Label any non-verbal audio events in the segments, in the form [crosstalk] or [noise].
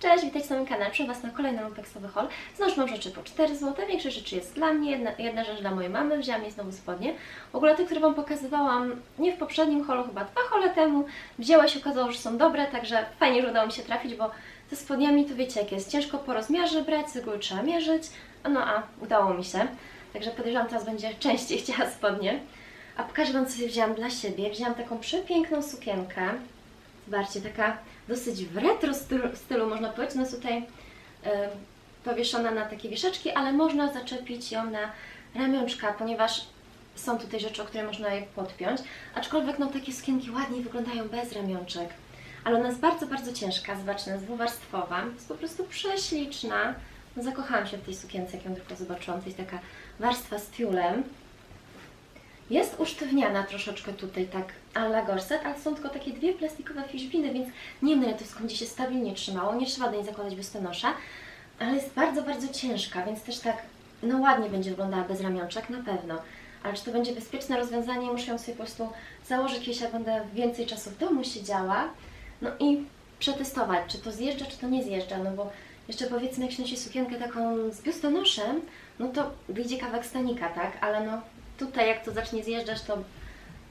Cześć, witajcie na moim kanale. Przy Was na kolejny lumpeksowy haul. Znowu mam rzeczy po 4 zł. Większość rzeczy jest dla mnie, jedna, jedna rzecz dla mojej mamy. Wzięłam jej znowu spodnie. W ogóle te, które Wam pokazywałam nie w poprzednim haulu, chyba dwa hole temu. Wzięła się, okazało, że są dobre, także fajnie, że udało mi się trafić, bo ze spodniami to wiecie jak jest. Ciężko po rozmiarze brać, z reguły trzeba mierzyć. No a udało mi się. Także podejrzewam, teraz będzie [laughs] częściej chciała spodnie. A pokażę Wam, co sobie wzięłam dla siebie. Wzięłam taką przepiękną sukienkę. Zobaczcie, taka dosyć w retro stylu, można powiedzieć. Jest tutaj e, powieszona na takie wieszeczki, ale można zaczepić ją na ramionczka, ponieważ są tutaj rzeczy, o które można je podpiąć. Aczkolwiek no takie sukienki ładniej wyglądają bez ramionczek. Ale ona jest bardzo, bardzo ciężka. Zobaczcie, jest dwuwarstwowa. Jest po prostu prześliczna. No, zakochałam się w tej sukience, jak ją tylko zobaczyłam. To jest taka warstwa z tiulem. Jest usztywniana troszeczkę tutaj tak a la gorset, ale są tylko takie dwie plastikowe fiszbiny, więc nie wiem na ile to będzie się stabilnie trzymało. Nie trzeba do niej zakładać biustonosza, ale jest bardzo, bardzo ciężka, więc też tak no ładnie będzie wyglądała bez ramionczek, na pewno. Ale czy to będzie bezpieczne rozwiązanie, muszę ją sobie po prostu założyć, jeśli ja będę więcej czasu w domu siedziała. No i przetestować, czy to zjeżdża, czy to nie zjeżdża, no bo jeszcze powiedzmy, jak się nosi sukienkę taką z biustonoszem, no to wyjdzie kawałek stanika, tak? Ale no tutaj jak to zacznie zjeżdżać, to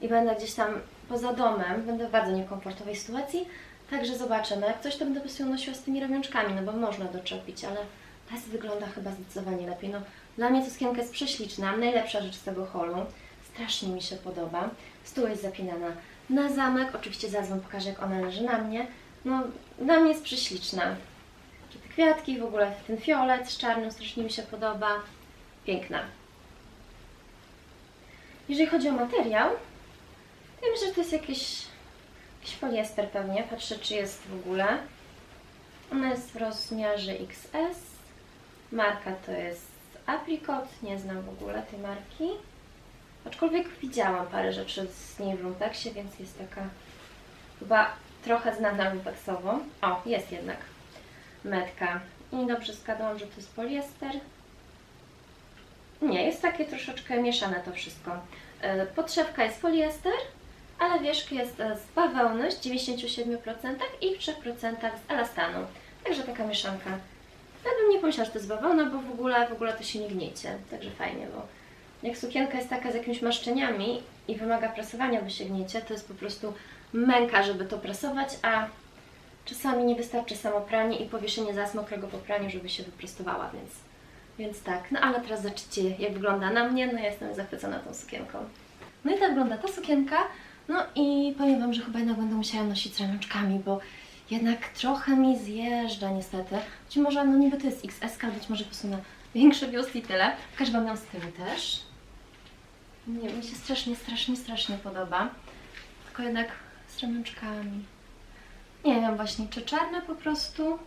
i będę gdzieś tam poza domem, będę w bardzo niekomfortowej sytuacji, także zobaczymy. Jak coś to będę po prostu nosiła z tymi ramionczkami, no bo można doczepić, ale ta wygląda chyba zdecydowanie lepiej. No, dla mnie to sukienka jest prześliczna, najlepsza rzecz z tego holu. Strasznie mi się podoba. Stół jest zapinana na zamek, oczywiście zaraz Wam pokażę, jak ona leży na mnie. No, dla mnie jest prześliczna. Te kwiatki, w ogóle ten fiolet z czarnym strasznie mi się podoba. Piękna. Jeżeli chodzi o materiał, to ja myślę, że to jest jakiś, jakiś poliester pewnie. Patrzę, czy jest w ogóle. Ona jest w rozmiarze XS. Marka to jest Apricot. Nie znam w ogóle tej marki. Aczkolwiek widziałam parę rzeczy z niej w lumpeksie, więc jest taka chyba trochę znana lumpeksowo. O, jest jednak metka. I dobrze zgadłam, że to jest poliester. Nie, jest takie troszeczkę mieszane to wszystko. E, Podszewka jest poliester, ale wierzch jest e, z bawełny w 97% i w 3% z elastanu. Także taka mieszanka. Ja bym nie pomyślała, że to jest bawełna, bo w ogóle, w ogóle to się nie gniecie. Także fajnie, bo jak sukienka jest taka z jakimiś maszczeniami i wymaga prasowania, by się gniecie, to jest po prostu męka, żeby to prasować, a czasami nie wystarczy samo pranie i powieszenie zaraz mokrego po praniu, żeby się wyprostowała, więc, więc tak. No ale teraz zobaczycie, jak wygląda na mnie. No ja jestem zachwycona tą sukienką. No i tak wygląda ta sukienka. No i powiem Wam, że chyba jednak będę musiała nosić z ramionczkami, bo jednak trochę mi zjeżdża niestety. Być może, no niby to jest XS, być może po prostu na większy biust i tyle. Pokażę Wam ją z tyłu też. Nie, mi się strasznie, strasznie, strasznie podoba. Tylko jednak z ramionczkami. Nie wiem właśnie, czy czarne po prostu,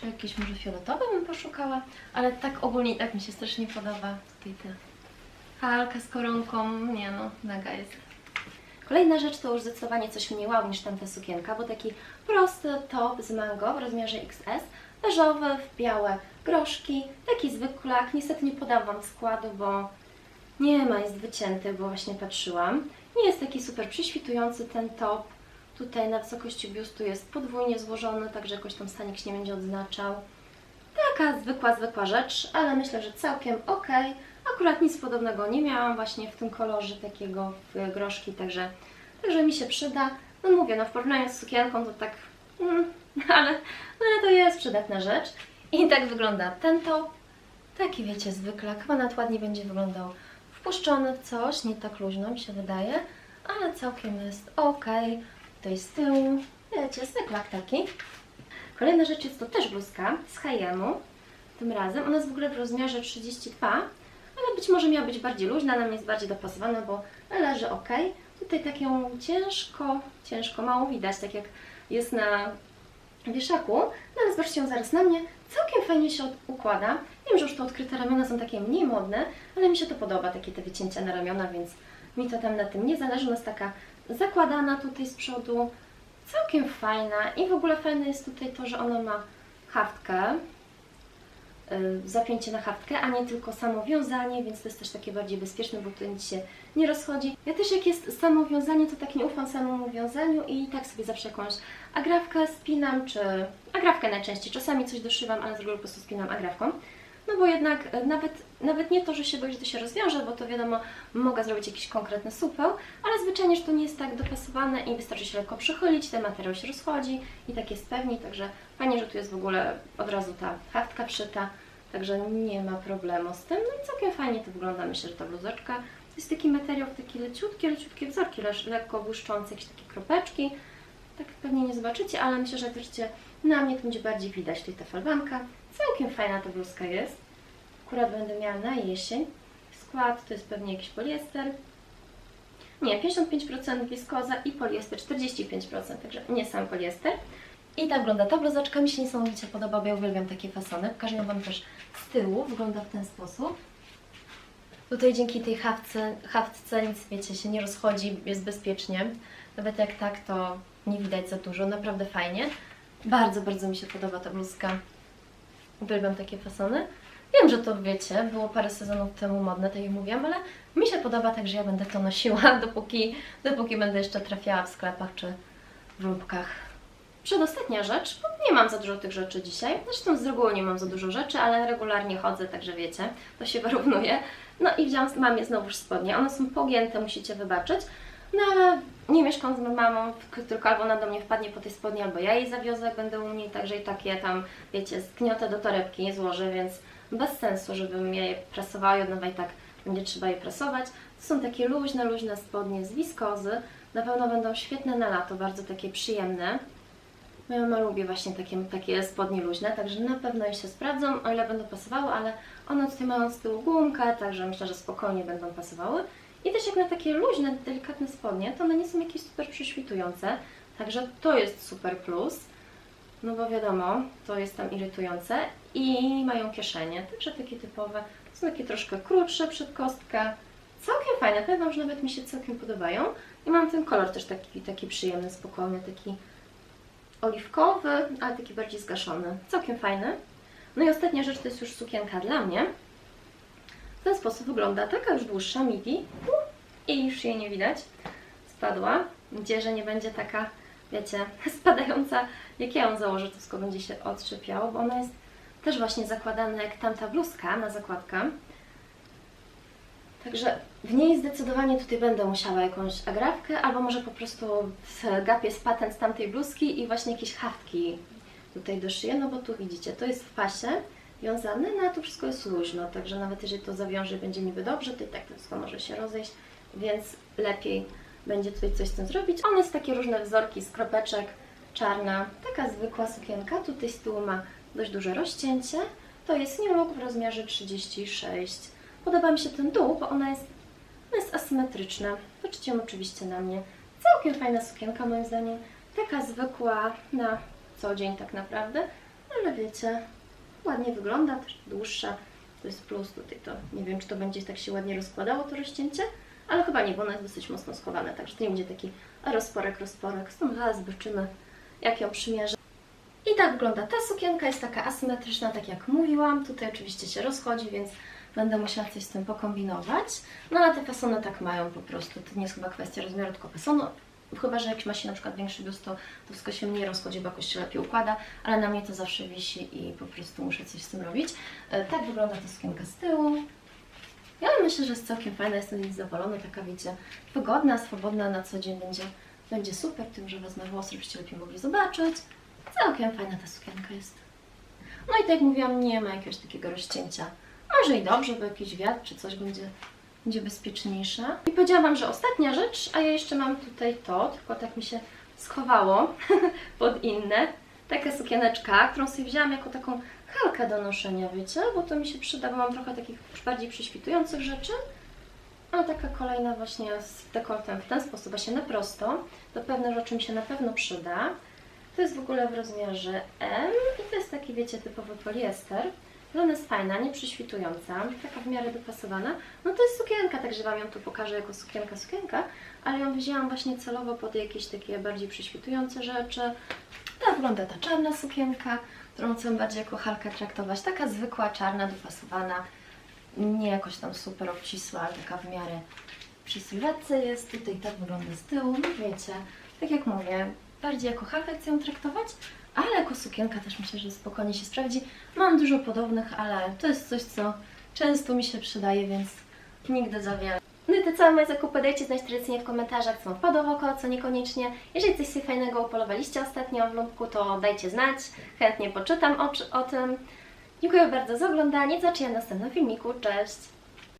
czy jakieś może fioletowe bym poszukała, ale tak ogólnie tak mi się strasznie podoba. Tutaj ta halka z koronką, nie no, mega jest. Kolejna rzecz to już zdecydowanie coś mniej wow niż tamta sukienka, bo taki prosty top z mango w rozmiarze XS, beżowy, w białe groszki, taki zwyklak. Niestety nie podam Wam składu, bo nie ma, jest wycięty, bo właśnie patrzyłam. Nie jest taki super przyświtujący ten top. Tutaj na wysokości biustu jest podwójnie złożony, także jakoś tam stanik się nie będzie odznaczał. Taka zwykła, zwykła rzecz, ale myślę, że całkiem ok. Akurat nic podobnego nie miałam właśnie w tym kolorze takiego w groszki, także, także mi się przyda. No mówię, no w porównaniu z sukienką to tak, mm, [laughs] ale, no ale to jest przydatna rzecz. I tak wygląda ten top. Taki wiecie, zwykle, chyba ładnie będzie wyglądał wpuszczony w coś, nie tak luźno mi się wydaje, ale całkiem jest ok. Tutaj z tyłu, wiecie, zwyklak taki. Kolejna rzecz jest to też bluzka z H&M-u. Tym razem ona jest w ogóle w rozmiarze 32, ale być może miała być bardziej luźna, na mnie jest bardziej dopasowana, bo leży ok. Tutaj tak ją ciężko, ciężko mało widać, tak jak jest na wieszaku. No ale zobaczcie ją zaraz na mnie. Całkiem fajnie się układa. Wiem, że już te odkryte ramiona są takie mniej modne, ale mi się to podoba, takie te wycięcia na ramiona, więc mi to tam na tym nie zależy. Ona jest taka zakładana tutaj z przodu. Całkiem fajna i w ogóle fajne jest tutaj to, że ona ma haftkę. y, zapięcie na haftkę, a nie tylko samo wiązanie, więc to jest też takie bardziej bezpieczne, bo to nic się nie rozchodzi. Ja też jak jest samo wiązanie, to tak nie ufam samemu wiązaniu i tak sobie zawsze jakąś agrafkę spinam, czy agrafkę najczęściej. Czasami coś doszywam, ale z reguły po prostu spinam agrafką. No bo jednak e, nawet, nawet nie to, że się boję, że to się rozwiąże, bo to wiadomo, mogę zrobić jakiś konkretny supeł, ale zwyczajnie, że to nie jest tak dopasowane i wystarczy się lekko przechylić, ten materiał się rozchodzi i tak jest pewniej, także fajnie, że tu jest w ogóle od razu ta haftka przyta, także nie ma problemu z tym. No i całkiem fajnie to wygląda, myślę, że ta bluzeczka. To jest taki materiał, takie leciutkie, leciutkie wzorki, le- lekko błyszczące, jakieś takie kropeczki. Tak pewnie nie zobaczycie, ale myślę, że jak na mnie to będzie bardziej widać tutaj ta falbanka. Całkiem fajna ta bluzka jest. Akurat będę miała na jesień. Skład to jest pewnie jakiś poliester. Nie, 55% wiskoza i poliester 45%, także nie sam poliester. I tak wygląda ta bluzeczka. Mi się niesamowicie podoba, bo ja uwielbiam takie fasony. Pokażę ją Wam też z tyłu. Wygląda w ten sposób. Tutaj dzięki tej haftce, haftce nic, wiecie, się nie rozchodzi, jest bezpiecznie. Nawet jak tak, to nie widać za dużo. Naprawdę fajnie. Bardzo, bardzo mi się podoba ta bluzka. Uwielbiam takie fasony. Wiem, że to wiecie, było parę sezonów temu modne, tak jak mówiłam, ale mi się podoba, także ja będę to nosiła, [laughs] dopóki, dopóki będę jeszcze trafiała w sklepach czy w lumpkach. Przedostatnia rzecz, bo nie mam za dużo tych rzeczy dzisiaj. Zresztą z reguły nie mam za dużo rzeczy, ale regularnie chodzę, także wiecie, to się [laughs] wyrównuje. No i wziąłam, mam je znowuż spodnie. One są pogięte, musicie wybaczyć. No ale nie mieszkam z mamą, tylko albo ona do mnie wpadnie po tej spodni, albo ja jej zawiozę, jak będę u niej, także i tak je tam, wiecie, zgniotę do torebki, nie złożę, więc bez sensu, żebym je prasowała i od nowa i tak będzie trzeba je prasować. To są takie luźne, luźne spodnie z wiskozy. Na pewno będą świetne na lato, bardzo takie przyjemne. Moja mama lubi właśnie takie, takie spodnie luźne, także na pewno je się sprawdzą, o ile będą pasowały, ale one tutaj mają z tyłu gumkę, także myślę, że spokojnie będą pasowały. I też jak na takie luźne, delikatne spodnie, to one nie są jakieś super prześwitujące, także to jest super plus. No bo wiadomo, to jest tam irytujące i mają kieszenie, także takie typowe, są takie troszkę krótsze przed kostkę, całkiem fajne, powiem że nawet mi się całkiem podobają i mam ten kolor też taki, taki przyjemny, spokojny, taki oliwkowy, ale taki bardziej zgaszony, całkiem fajny. No i ostatnia rzecz to jest już sukienka dla mnie. W ten sposób wygląda taka już dłuższa midi i już jej nie widać, spadła. Nadzieję, że nie będzie taka, wiecie, [laughs] spadająca, jak ja ją założę, to wszystko będzie się odczepiało, bo ona jest też właśnie zakładana jak tamta bluzka na zakładkę. Także w niej zdecydowanie tutaj będę musiała jakąś agrafkę, albo może po prostu w gapie z patent z tamtej bluzki i właśnie jakieś haftki tutaj doszyję, no bo tu widzicie, to jest w pasie wiązane, no a tu wszystko jest luźno, także nawet jeżeli to zawiąże będzie niby dobrze, to i tak to wszystko może się rozejść, więc lepiej będzie tutaj coś z tym zrobić. One jest takie różne wzorki z kropeczek, czarna, taka zwykła sukienka, tutaj z tyłu ma dość duże rozcięcie, to jest New Look w rozmiarze 36. Podoba mi się ten dół, bo ona jest, ona jest asymetryczna. Ją oczywiście na mnie. Całkiem fajna sukienka moim zdaniem. Taka zwykła na co dzień tak naprawdę, ale wiecie, ładnie wygląda, też dłuższa. To jest plus tutaj to. Nie wiem, czy to będzie tak się ładnie rozkładało to rozcięcie, ale chyba nie, bo ono jest dosyć mocno schowane, także to nie będzie taki rozporek, rozporek. Stąd zaraz zobaczymy, jak ją przymierzę. I tak wygląda ta sukienka, jest taka asymetryczna, tak jak mówiłam. Tutaj oczywiście się rozchodzi, więc będę musiała coś z tym pokombinować. No ale te fasony tak mają po prostu. To nie jest chyba kwestia rozmiaru, tylko fasonu. Chyba, że jak ma się na przykład większy biust, to, to wszystko się mniej rozchodzi, bo jakoś się lepiej układa, ale na mnie to zawsze wisi i po prostu muszę coś z tym robić. E, Tak wygląda ta sukienka z tyłu. Ja myślę, że jest całkiem fajna, jestem z zadowolona, taka wiecie, wygodna, swobodna na co dzień będzie, będzie super, tym, że wezmę włosy, żebyście lepiej mogli zobaczyć. Całkiem fajna ta sukienka jest. No i tak jak mówiłam, nie ma jakiegoś takiego rozcięcia. Może i dobrze, bo jakiś wiatr czy coś będzie, będzie bezpieczniejsze. I powiedziałam Wam, że ostatnia rzecz, a ja jeszcze mam tutaj to, tylko tak mi się schowało [laughs] pod inne. Taka sukieneczka, którą sobie wzięłam jako taką halkę do noszenia, wiecie, bo to mi się przyda, bo mam trochę takich bardziej prześwitujących rzeczy. A taka kolejna właśnie z dekoltem w ten sposób, właśnie na prosto. Do pewnych rzeczy mi się na pewno przyda. To jest w ogóle w rozmiarze M i to jest taki, wiecie, typowy poliester. Że ona jest fajna, nie przyświtująca, taka w miarę dopasowana. No to jest sukienka, także Wam ją tu pokażę jako sukienka, sukienka, ale ją wzięłam właśnie celowo pod jakieś takie bardziej przyświtujące rzeczy. Tak wygląda ta czarna sukienka, którą chcę bardziej jako halkę traktować. Taka zwykła, czarna, dopasowana, nie jakoś tam super obcisła, ale taka w miarę przy sylwetce jest. Tutaj tak wygląda z tyłu, no wiecie, tak jak mówię, bardziej jako halkę chcę ją traktować, ale jako sukienka też myślę, że spokojnie się sprawdzi. Mam dużo podobnych, ale to jest coś, co często mi się przydaje, więc nigdy za wiele. No i te całe moje zakupy dajcie znać tradycyjnie w komentarzach, co wam wpadło w oko, co niekoniecznie. Jeżeli coś sobie fajnego upolowaliście ostatnio w lumpku, to dajcie znać, chętnie poczytam o, o tym. Dziękuję bardzo za oglądanie, zobaczymy w następnym filmiku, cześć!